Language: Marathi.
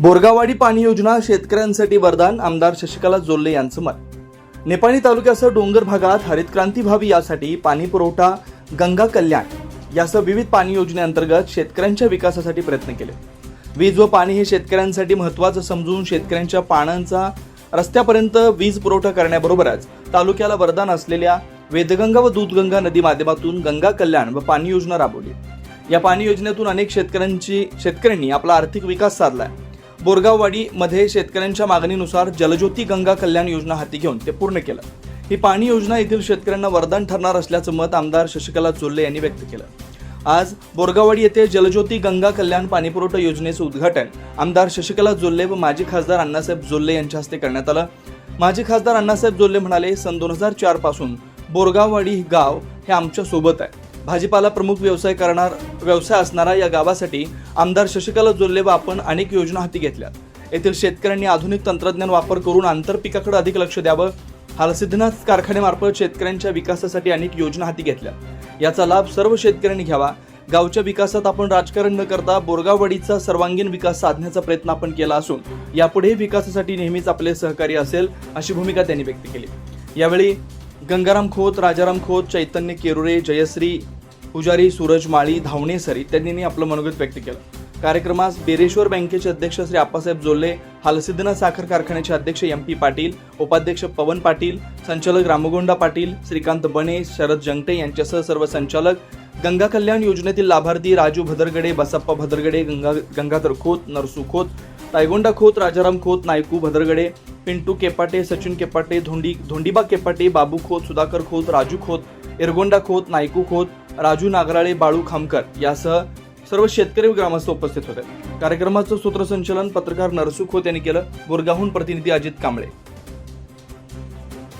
बोरगावाडी पाणी योजना शेतकऱ्यांसाठी वरदान आमदार शशिकला जोल्ले यांचं मत. नेपाळी तालुक्यासह डोंगर भागात हरित क्रांती व्हावी यासाठी पाणी पुरवठा गंगा कल्याण यासह विविध पाणी योजनेअंतर्गत शेतकऱ्यांच्या विकासासाठी प्रयत्न केले. वीज व पाणी हे शेतकऱ्यांसाठी महत्त्वाचं समजून शेतकऱ्यांच्या पाण्याचा रस्त्यापर्यंत वीज पुरवठा करण्याबरोबरच तालुक्याला वरदान असलेल्या वेदगंगा व दूधगंगा नदी माध्यमातून गंगा कल्याण व पाणी योजना राबवली. या पाणी योजनेतून अनेक शेतकऱ्यांची शेतकऱ्यांनी आपला आर्थिक विकास साधलाय. आहे बोरगाववाडीमध्ये शेतकऱ्यांच्या मागणीनुसार जलज्योती गंगा कल्याण योजना हाती घेऊन ते पूर्ण केलं. ही पाणी योजना येथील शेतकऱ्यांना वरदान ठरणार असल्याचं मत आमदार शशिकला चोल्ले यांनी व्यक्त केलं. आज बोरगाववाडी येथे जलज्योती गंगा कल्याण पाणीपुरवठा योजनेचं उद्घाटन आमदार शशिकला जोल्ले व माजी खासदार अण्णासाहेब जोल्ले यांच्या हस्ते करण्यात आलं. माजी खासदार अण्णासाहेब जोल्ले म्हणाले सन दोन हजार चारपासून बोरगाववाडी हे गाव हे आमच्यासोबत आहे. भाजीपाला प्रमुख व्यवसाय करणार व्यवसाय असणारा या गावासाठी आमदार शशिकला जोडले व आपण अनेक योजना हाती घेतल्या येथील शेतकऱ्यांनी आधुनिक तंत्रज्ञान वापर करून आंतरपिकाकडे अधिक लक्ष द्यावं. हालसिद्धनाथ कारखान्यामार्फत शेतकऱ्यांच्या विकासासाठी अनेक योजना हाती घेतल्या. याचा लाभ सर्व शेतकऱ्यांनी घ्यावा. गावच्या विकासात आपण राजकारण न करता बोरगाववाडीचा सर्वांगीण विकास साधण्याचा प्रयत्न आपण केला असून यापुढेही विकासासाठी नेहमीच आपले सहकार्य असेल अशी भूमिका त्यांनी व्यक्त केली. यावेळी गंगाराम खोत राजाराम खोत चैतन्य केरुरे जयश्री पुजारी सूरज माळी धावणे सर इत्यादींनी आपलं मनोगत व्यक्त केलं. कार्यक्रमास बेरेश्वर बँकेचे अध्यक्ष श्री आप्पासाहेब जोल्ले हालसिद्धना साखर कारखान्याचे अध्यक्ष एम पी पाटील उपाध्यक्ष पवन पाटील संचालक रामगोंडा पाटील श्रीकांत बने शरद जंगटे यांच्यासह सर्व संचालक गंगा कल्याण योजनेतील लाभार्थी राजू भदरगडे बसप्पा भदरगडे गंगा गंगाधर खोत नरसू खोत तायगोंडा खोत राजाराम खोत नायकू भदरगडे पिंटू केपाटे सचिन केपाटे धोंडी धोंडीबा केपाटे बाबू खोत सुधाकर खोत राजू खोत एरगोंडा खोत नायकू खोत राजू नागराळे बाळू खामकर यासह सर्व शेतकरी ग्रामस्थ उपस्थित होते. कार्यक्रमाचं सूत्रसंचलन पत्रकार नरसू खोत यांनी केलं. बोरगाहून प्रतिनिधी अजित कांबळे.